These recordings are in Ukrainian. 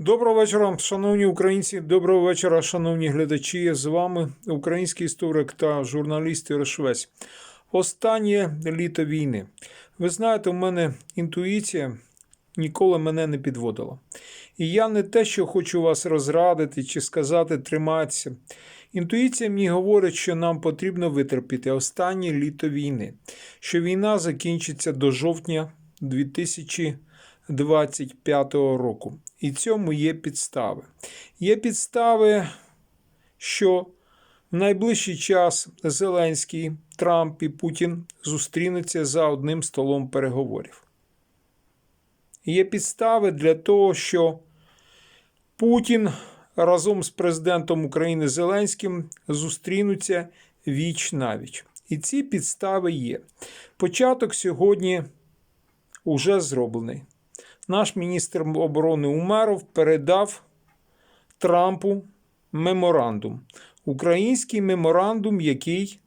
Доброго вечора, шановні українці. Доброго вечора, шановні глядачі. З вами український історик та журналіст Ірошвець. Останнє літо війни. Ви знаєте, у мене інтуїція ніколи мене не підводила. І я не те, що хочу вас розрадити чи сказати триматися. Інтуїція мені говорить, що нам потрібно витерпіти останнє літо війни, що війна закінчиться до жовтня 2025 року. І цьому є підстави. Є підстави, що в найближчий час Зеленський, Трамп і Путін зустрінуться за одним столом переговорів. Є підстави для того, що Путін разом з президентом України Зеленським зустрінуться віч навіч. І ці підстави є. Початок сьогодні уже зроблений. Наш міністр оборони Умеров передав Трампу меморандум. Український меморандум, який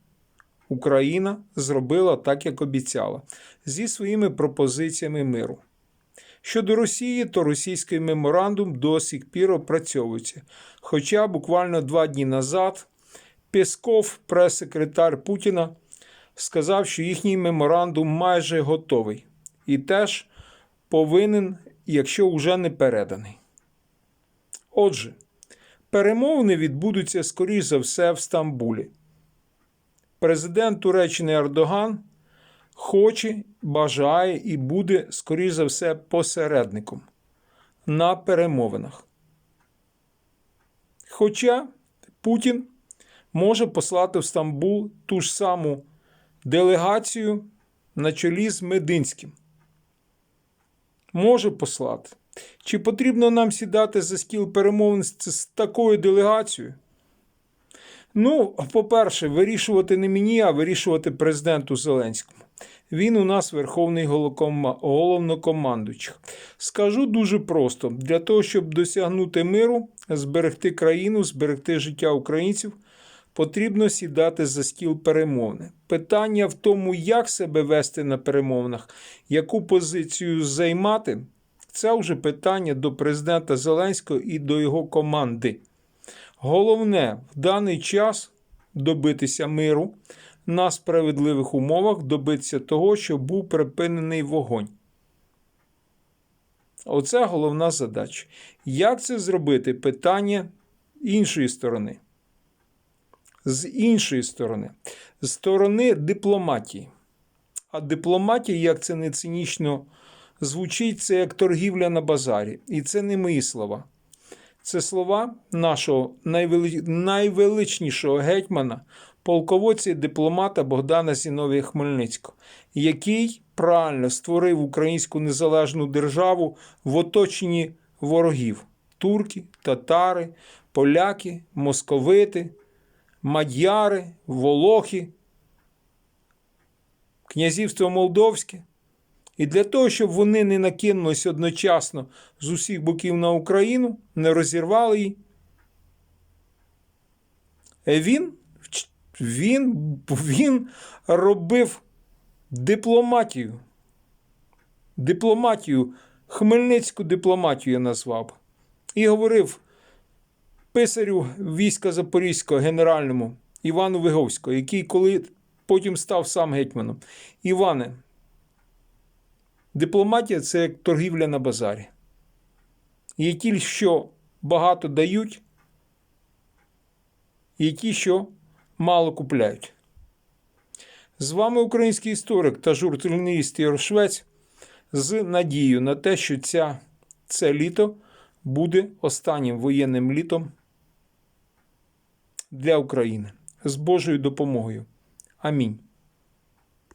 Україна зробила так, як обіцяла, зі своїми пропозиціями миру. Щодо Росії, то російський меморандум до сих пір опрацьовується. Хоча буквально два дні назад Пєсков, прес-секретар Путіна, сказав, що їхній меморандум майже готовий і теж повинен, якщо вже не переданий. Отже, перемовини відбудуться скоріш за все в Стамбулі. Президент Туреччини Ердоган хоче, бажає і буде, скоріш за все, посередником на перемовинах. Хоча Путін може послати в Стамбул ту ж саму делегацію на чолі з Мединським. Може послати. Чи потрібно нам сідати за стіл перемовин з такою делегацією? Ну, по-перше, вирішувати не мені, а вирішувати президенту Зеленському. Він у нас верховний головнокомандуючий. Скажу дуже просто: для того, щоб досягнути миру, зберегти країну, зберегти життя українців, потрібно сідати за стіл перемовини. Питання в тому, як себе вести на перемовинах, яку позицію займати, це вже питання до президента Зеленського і до його команди. Головне в даний час добитися миру на справедливих умовах, добитися того, щоб був припинений вогонь. Оце головна задача. Як це зробити? Питання іншої сторони. З іншої сторони, з сторони дипломатії. А дипломатія, як це не цинічно звучить, це як торгівля на базарі. І це не мої слова. Це слова нашого найвели... найвеличнішого гетьмана, полководця і дипломата Богдана Зіновія Хмельницького, який правильно створив українську незалежну державу в оточенні ворогів: турки, татари, поляки, московити, мадяри, волохи, князівство Молдовське. І для того, щоб вони не накинулись одночасно з усіх боків на Україну, не розірвали її, він, він, він робив дипломатію. Дипломатію, хмельницьку дипломатію я назвав. І говорив писарю війська Запорізького генеральному Івану Виговському, який коли потім став сам гетьманом. Іване, Дипломатія це як торгівля на базарі. Є ті, що багато дають, і ті, що мало купляють. З вами український історик та журналіст Швець з надією на те, що ця, це літо буде останнім воєнним літом для України з Божою допомогою. Амінь.